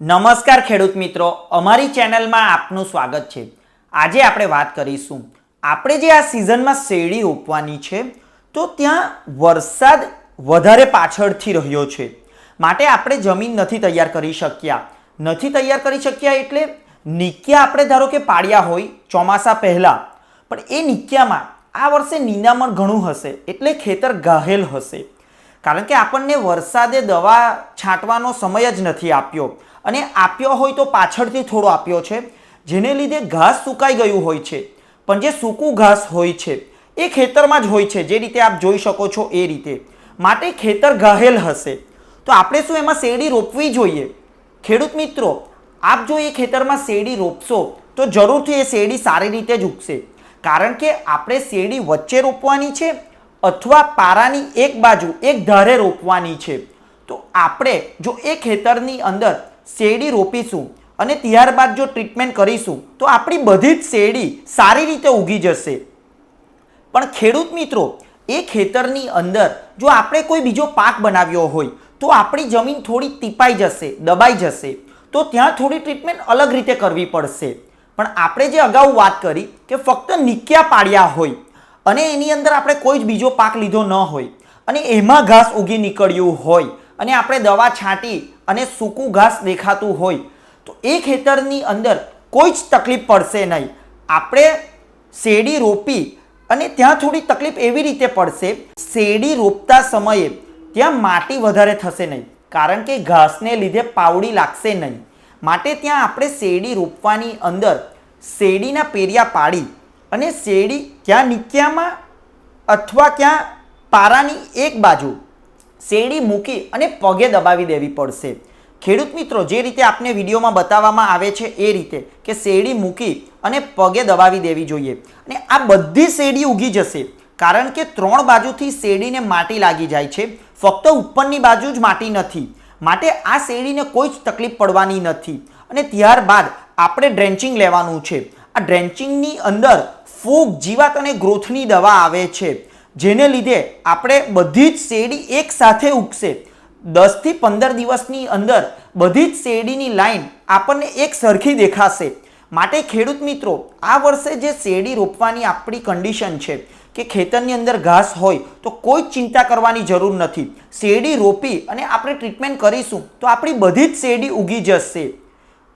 નમસ્કાર ખેડૂત મિત્રો, અમારી ચેનલમાં આપનું સ્વાગત છે. આજે આપણે વાત કરીશું, આપણે જે આ સિઝનમાં શેરડી રોપવાની છે, તો ત્યાં વરસાદ વધારે પાછળથી રહ્યો છે. માટે આપણે જમીન નથી તૈયાર કરી શક્યા. નથી તૈયાર કરી શક્યા એટલે નિક્યા આપણે ધારો કે પાડ્યા હોય ચોમાસા પહેલાં, પણ એ નિક્યામાં આ વર્ષે નિંદામણ ઘણું હશે, એટલે ખેતર ગાહેલ હશે. કારણ કે આપણને વરસાદે દવા છાંટવાનો સમય જ નથી આપ્યો. અને આપ્યો હોય તો પાછળથી થોડો આપ્યો છે, જેને લીધે ઘાસ સુકાઈ ગયું હોય છે. પણ જે સૂકું ઘાસ હોય છે, એ ખેતરમાં જ હોય છે, જે રીતે આપ જોઈ શકો છો એ રીતે. માટે ખેતર ગાહેલ હશે. તો આપણે શું એમાં શેરડી રોપવી જોઈએ? ખેડૂત મિત્રો, આપ જો એ ખેતરમાં શેરડી રોપશો, તો જરૂરથી એ શેરડી સારી રીતે જ ઉગશે. કારણ કે આપણે શેરડી વચ્ચે રોપવાની છે અથવા પારાની એક બાજુ એક ધારે રોપવાની છે. તો આપણે જો એ ખેતરની અંદર શેરડી રોપીશું અને ત્યારબાદ જો ટ્રીટમેન્ટ કરીશું, તો આપણી બધી જ શેરડી સારી રીતે ઉગી જશે. પણ ખેડૂત મિત્રો, એ ખેતરની અંદર જો આપણે કોઈ બીજો પાક બનાવ્યો હોય, તો આપણી જમીન થોડી ટીપાઈ જશે, દબાઈ જશે. તો ત્યાં થોડી ટ્રીટમેન્ટ અલગ રીતે કરવી પડશે. પણ આપણે જે અગાઉ વાત કરી કે ફક્ત નિક્યા પાડ્યા હોય અને એની અંદર આપણે કોઈ જ બીજો પાક લીધો ન હોય. અને એમાં ઘાસ ઉગી નીકળ્યું હોય અને આપણે દવા છાંટી અને સૂકું ઘાસ દેખાતું હોય, તો એ ખેતરની અંદર કોઈ જ તકલીફ પડશે નહીં. આપણે શેરડી રોપી અને ત્યાં થોડી તકલીફ એવી રીતે પડશે, શેરડી રોપતા સમયે ત્યાં માટી વધારે થશે નહીં, કારણ કે ઘાસને લીધે પાવડી લાગશે નહીં. માટે ત્યાં આપણે શેરડી રોપવાની અંદર શેરડીના પેરિયા પાડી અને શેરડી ક્યાં નિક્યામાં અથવા ક્યાં પારાની એક બાજુ શેરડી મૂકી અને પગે દબાવી દેવી પડશે. ખેડૂત મિત્રો, જે રીતે આપને વિડીયોમાં બતાવવામાં આવે છે એ રીતે કે શેરડી મૂકી અને પગે દબાવી દેવી જોઈએ. અને આ બધી શેરડી ઉગી જશે કારણ કે ત્રણ બાજુથી શેરડીને માટી લાગી જાય છે. ફક્ત ઉપરની બાજુ જ માટી નથી. માટે આ શેરડીને કોઈ જ તકલીફ પડવાની નથી. અને ત્યારબાદ આપણે ડ્રેન્ચિંગ લેવાનું છે. આ ડ્રેન્ચિંગની અંદર ફૂગ જીવાત અને ગ્રોથની દવા આવે છે, જેને લીધે આપણે બધી જ શેરડી એકસાથે ઉગશે. દસથી પંદર દિવસની અંદર બધી જ શેરડીની લાઈન આપણને એક સરખી દેખાશે. માટે ખેડૂત મિત્રો, આ વર્ષે જે શેરડી રોપવાની આપણી કન્ડિશન છે કે ખેતરની અંદર ઘાસ હોય, તો કોઈ જ ચિંતા કરવાની જરૂર નથી. શેરડી રોપી અને આપણે ટ્રીટમેન્ટ કરીશું, તો આપણી બધી જ શેરડી ઉગી જશે.